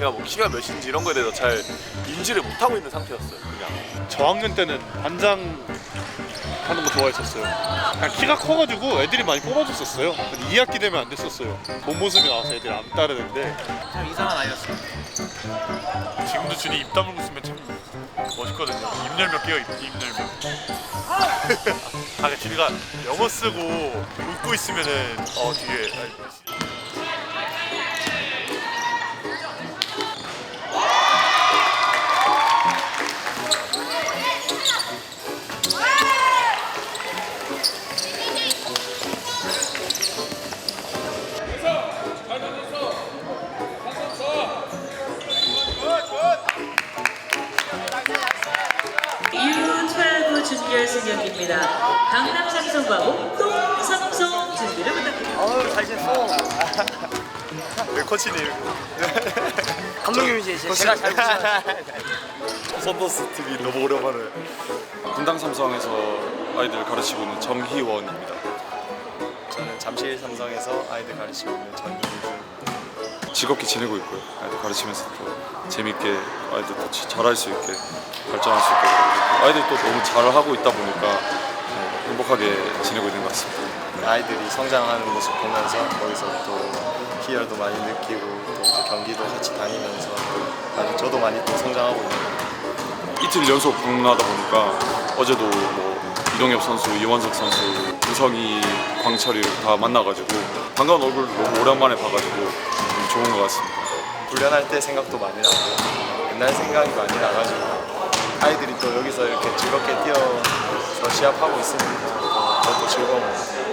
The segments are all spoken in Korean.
제가 뭐 키가 몇인지 이런 거에 대해서 잘 인지를 못하고 있는 상태였어요. 그냥 저학년 때는 반장 하는 거 좋아했었어요. 그냥 키가 커가지고 애들이 많이 뽑아줬었어요. 근데 2학기 되면 안 됐었어요. 본 모습이 나와서 애들이 안 따르는데 참 이상한 아이였어요. 지금도 준이 입 다물고 있으면 참 멋있거든요. 입 열몇 개요, 입, 입 열몇. 아, 준이가 영어 쓰고 웃고 있으면은 어 되게 U12 강남 삼성과 목동 삼성 준비를 부탁드립니다. 어우 잘 됐어. 네, 코치님 감독님이지 제가 잘. 선더스 TV 너무 오랜만에 분당 삼성에서 아이들 가르치고 있는 정희원입니다. 저는 잠실 삼성에서 아이들 가르치고 있는 전윤주 즐겁게 지내고 있고요. 아이들 가르치면서 또 재밌게 아이들도 지- 잘할 수 있게 발전할 수 있게 아이들 또 너무 잘하고 있다 보니까 어, 행복하게 지내고 있는 것 같습니다. 아이들이 성장하는 모습 보면서 거기서 또 희열도 많이 느끼고 또 이제 경기도 같이 다니면서 또 저도 많이 또 성장하고 있는 것 같아요. 이틀 연속 복능하다 보니까 어제도 뭐 이동엽 선수, 이원석 선수, 우성이, 광철이 다 만나가지고 반가운 얼굴 너무 오랜만에 봐가지고 좋은 것 같습니다. 훈련할 때 생각도 많이 나고 옛날 생각이 많이 나가지고 아이들이 또 여기서 이렇게 즐겁게 뛰어 서 시합하고 있으니까 또 저도 즐거운 것 같아요.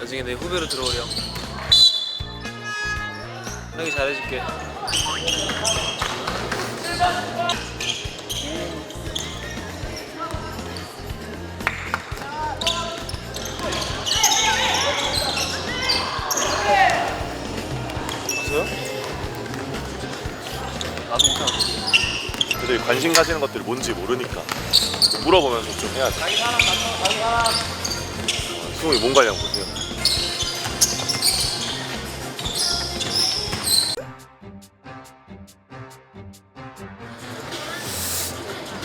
나중에 내 후배로 들어오렴. 형이 잘해줄게. 애들이 관심 가지는 것들이 뭔지 모르니까 물어보면서 좀 해야지. 수홍이 뭔 관련 보세요.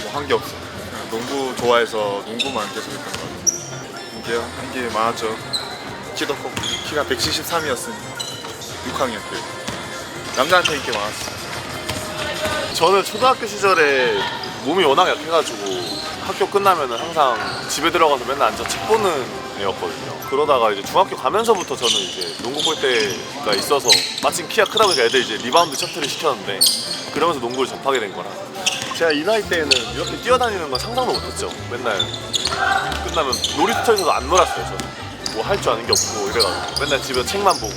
뭐 한 게 없어. 농구 좋아해서 농구만 계속 했던 것 같아요. 인기요? 인기 많았죠. 키도 크고 키가 173이었으니 6학년 때 남자한테 인기 많았어. 저는 초등학교 시절에 몸이 워낙 약해가지고 학교 끝나면은 항상 집에 들어가서 맨날 앉아 책 보는 애였거든요. 그러다가 이제 중학교 가면서부터 저는 이제 농구 볼 때가 있어서 마침 키가 크다 보니까 애들 이제 리바운드 셔틀을 시켰는데 그러면서 농구를 접하게 된 거라. 제가 이 나이 때는 이렇게 뛰어다니는 건 상상도 못했죠. 맨날 끝나면 놀이터에서도 안 놀았어요. 저는 뭐 할 줄 아는 게 없고 이래가지고 맨날 집에 책만 보고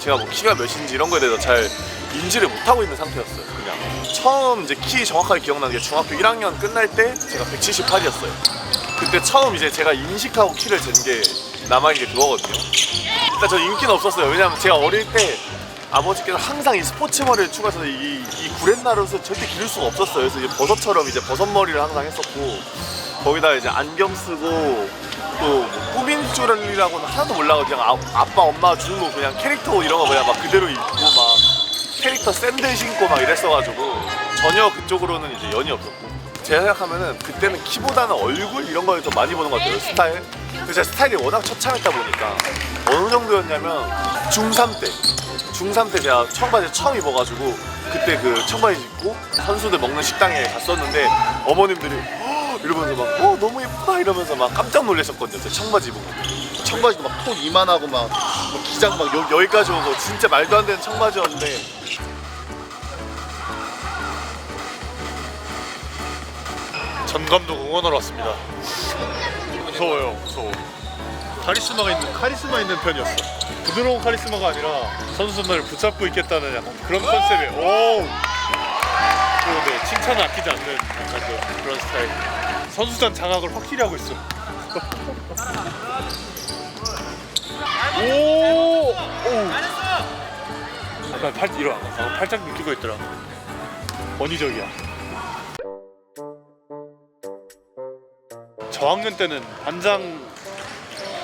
제가 뭐 키가 몇인지 이런 거에 대해서 잘 인지를 못하고 있는 상태였어요. 그냥 처음 이제 키 정확하게 기억나는 게 중학교 1학년 끝날 때 제가 178이었어요. 그때 처음 이제 제가 인식하고 키를 잰 게 남아있는 게 그거거든요. 일단 저 인기는 없었어요. 왜냐면 제가 어릴 때 아버지께서 항상 이 스포츠 머리를 추가해서 이, 이 구렛나루를 절대 기를 수가 없었어요. 그래서 이제 버섯처럼 이제 버섯 머리를 항상 했었고 거기다 이제 안경 쓰고 또뭐 꾸민 줄이라고는 하나도 몰라고 그냥 아, 아빠 엄마 주는 거 그냥 캐릭터 옷 이런 거 그냥 막 그대로 입고 막 캐릭터 샌들 신고 막 이랬어가지고 전혀 그쪽으로는 이제 연이 없었고. 제가 생각하면은 그때는 키보다는 얼굴 이런 걸 좀 많이 보는 것 같아요 스타일. 근데 제가 스타일이 워낙 처참했다 보니까 어느 정도였냐면 중3 때. 중3 때 제가 청바지 처음 입어가지고 그때 그 청바지 입고 선수들 먹는 식당에 갔었는데 어머님들이 "헉!" 이러면서 막 어 너무 예쁘다. 이러면서 막 깜짝 놀라셨거든요 제 청바지 입은 거. 청바지도 막턱 이만하고 막, 막 기장 막 여, 여기까지 오고 진짜 말도 안 되는 청바지였는데 전 감독 응원하러 왔습니다. 무서워요, 무서워. 카리스마가 있는 카리스마 있는 편이었어. 부드러운 카리스마가 아니라 선수들을 붙잡고 있겠다는 약간 그런 컨셉의 오. 또 네, 칭찬을 아끼지 않는 약간 그- 그런 스타일. 선수단 장악을 확실히 하고 있어. 오! 오! 약간 팔 이런 어, 팔짱 느끼고 있더라. 원희적이야. 저학년 때는 반장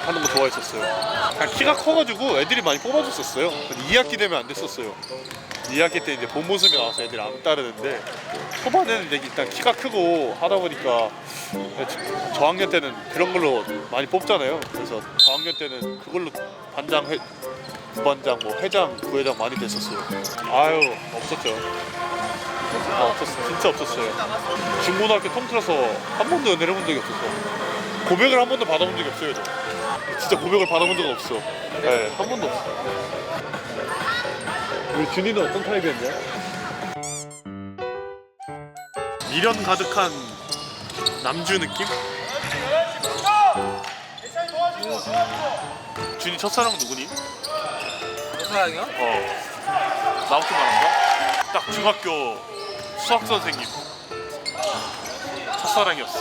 하는 거 좋아했었어요. 키가 커가지고 애들이 많이 뽑아줬었어요. 근데 2학기 되면 안 됐었어요. 2학기 때 이제 본 모습이 나와서 애들이 안 따르는데 초반에는 이제 일단 키가 크고 하다 보니까 저- 저학년 때는 그런 걸로 많이 뽑잖아요. 그래서 저학년 때는 그걸로 반장, 회, 부반장, 뭐 회장, 부회장 많이 됐었어요. 아유 없었죠. 아, 없었어, 진짜 없었어요. 중고등학교 통틀어서 한 번도 연애를 해본 적이 없었어. 고백을 한 번도 받아본 적이 없어요. 저. 진짜 고백을 받아본 적은 없어. 네, 한 번도 없어. 우리 준이는 어떤 타입이었냐? 미련 가득한 남주 느낌? 준이 첫사랑 누구니? 사랑이요? 어. 나부터 말한다? 딱 중학교 수학 선생님. 첫사랑이었어.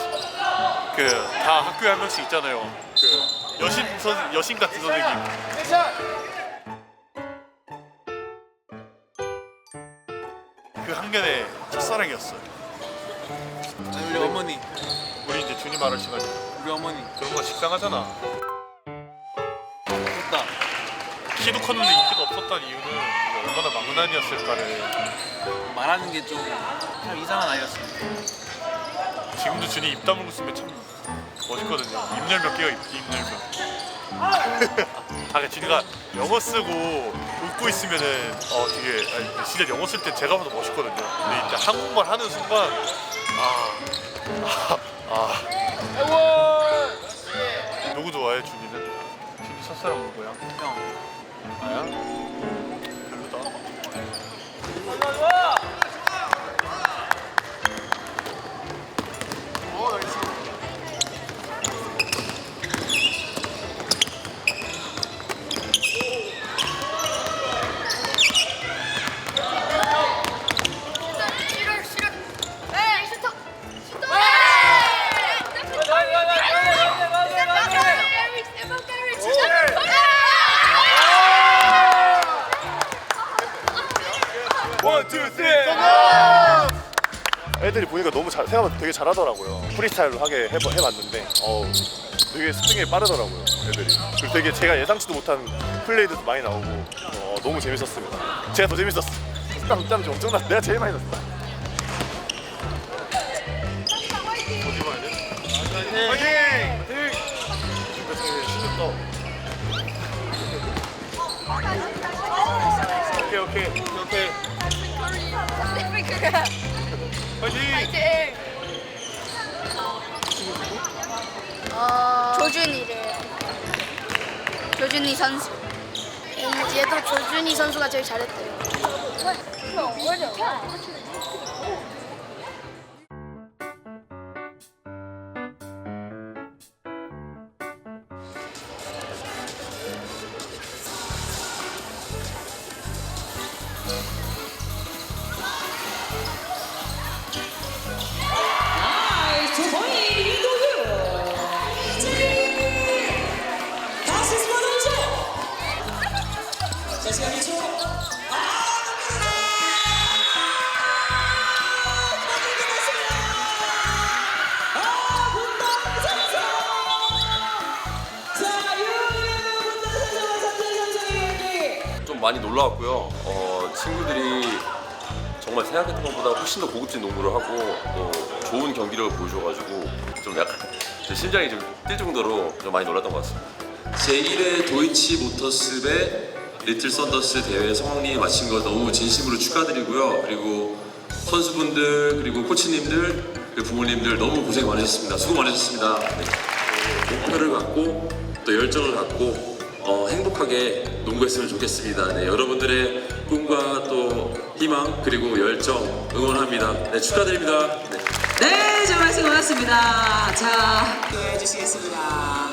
그 다 학교에 한 명씩 있잖아요. 그 여신 선 여신 같은 선생님. 그 학년의 첫사랑이었어요. 아니 우리 어머니 우리 이제 준이 말할 시간이 우리 어머니 그런 거 식상하잖아. 좋다 키도 컸는데 인기가 없었던 이유는 이게 얼마나 망나니였을까를 말하는 게좀참 이상한 아이였어 지금도 준이 입 다물고 쓰면 참 멋있거든요. 입열몇 개가 입, 입열몇. 아, 그러니까 준이가 영어 쓰고 웃고 있으면은 어 되게 아니, 진짜 영어 쓸 때 제가 봐도 멋있거든요. 근데 이제 한국말 하는 순간 아, 아, 아. 누구 좋아해 준이는? 준이 첫사랑 누구야? 형 나야? 별로다. 애들이 보니까 너무 잘, 생각보다 되게 잘하더라고요. 프리스타일로 하게 해봐, 해봤는데, 어우, 되게 스윙이 빠르더라고요, 애들이. 그리고 되게 제가 예상치도 못한 플레이도 많이 나오고, 어, 너무 재밌었습니다. 제가 더 재밌었어. 땀, 땀이 엄청나. 내가 제일 많이 났어. 화이팅! 어, 조준이래. 조준이 선수. 얘도 조준이 선수가 제일 잘했대요. 좀 많이 놀라웠고요. 어, 친구들이 정말 생각했던 것보다 훨씬 더 고급진 농구를 하고 또 좋은 경기력을 보여줘가지고 좀 약간 제 심장이 좀 뛸 정도로 좀 많이 놀랐던 것 같습니다. 제1회 도이치 모터스배 리틀 썬더스 대회 성황리 마친 거 너무 진심으로 축하드리고요. 그리고 선수분들 그리고 코치님들 그리고 부모님들 너무 고생 많으셨습니다. 수고 많으셨습니다. 네. 목표를 갖고 또 열정을 갖고 어, 행복하게 농구했으면 좋겠습니다. 네, 여러분들의 꿈과 또 희망 그리고 열정 응원합니다. 네, 축하드립니다. 네. 네 정말 수고하셨습니다 자 해주시겠습니다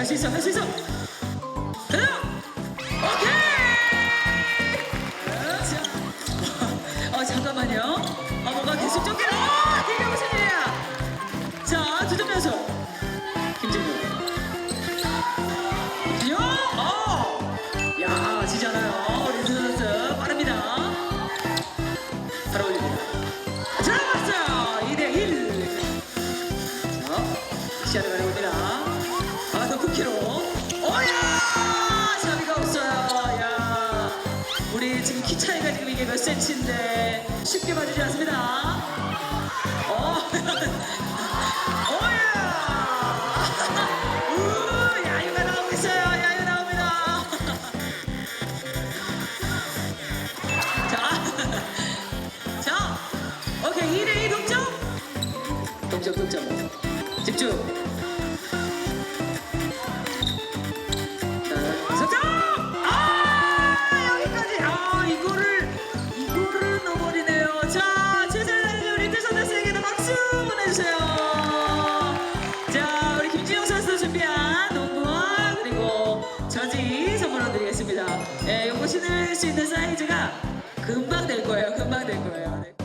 자, 할수 있어, 10cm인데 쉽게 봐주지 않습니다. 어, 어 오야! 우, 야유가 나오고 있어요. 야유 나옵니다. 자, 자, 오케이 2대2 동점. 동점 동점. 주세요. 자, 우리 김지영 선수 준비한 농구와 그리고 저지 선물로 드리겠습니다. 예, 요거 신을 수 있는 사이즈가 금방 될 거예요. 금방 될 거예요. 네.